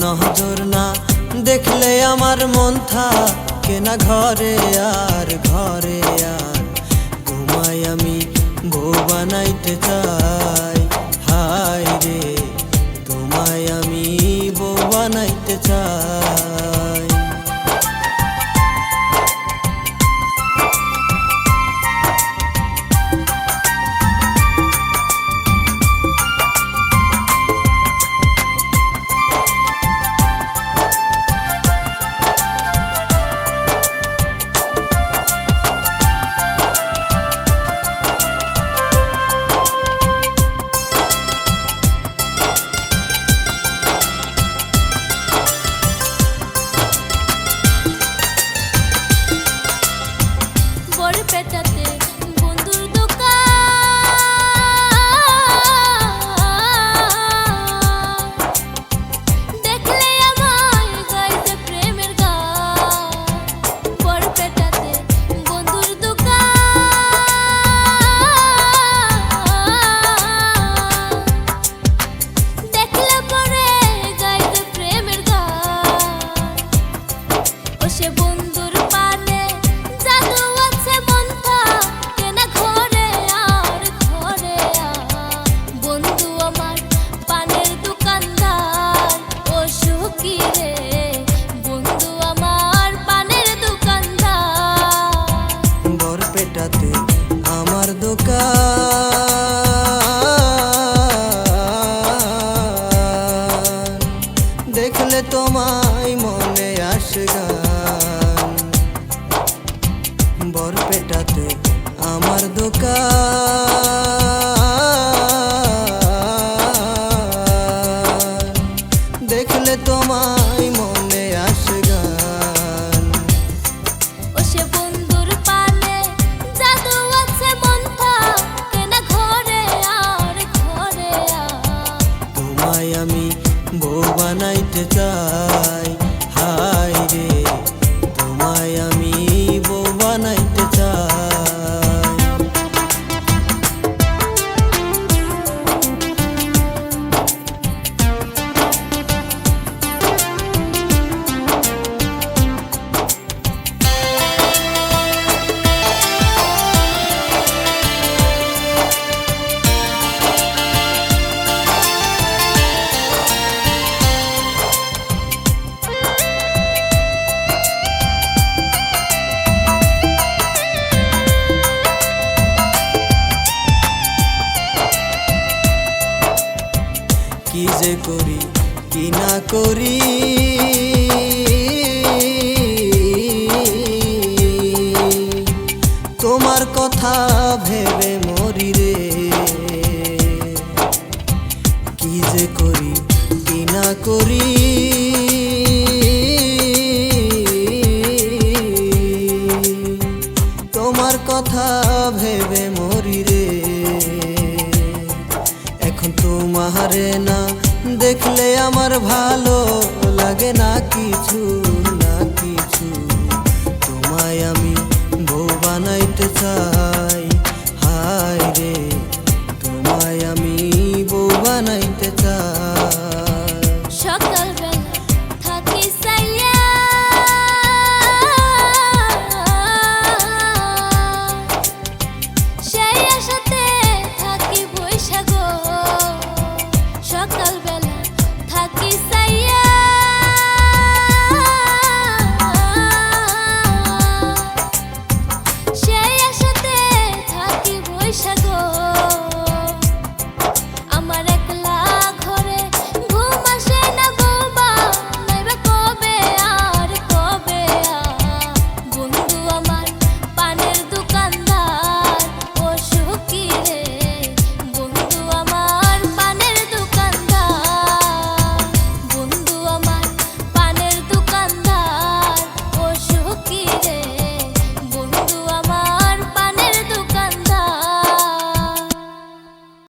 নজর না দেখলে আমার মন থাকে কেনা ঘরে আর ঘরে আর। ঘুমাই আমি, বউ বানাইতে চাই। হায় রে, তোমায় আমি বউ বানাইতে চাই। তোমায় মনে আসে গান বরপেটাতে আমার দোকান। দেখলে তোমায় মনে আসে গান ও সে বন্ধুর পানে জাদু আছে মনটা কেনা ঘরে আর ঘরে তোমায় আমি বউ বানাইতে চাই। যে করি, কি না করি? তোমার কথা ভেবে মরি রে। কি যে করি, কি না করি? তোমার কথা ভেবে মরি রে। তোমারে না দেখলে আমার ভালো লাগে না কিছু না কিছু। তোমায় আমি বউ বানাইতে চাই, হায় রে। তোমায় আমি বউ বানাইতে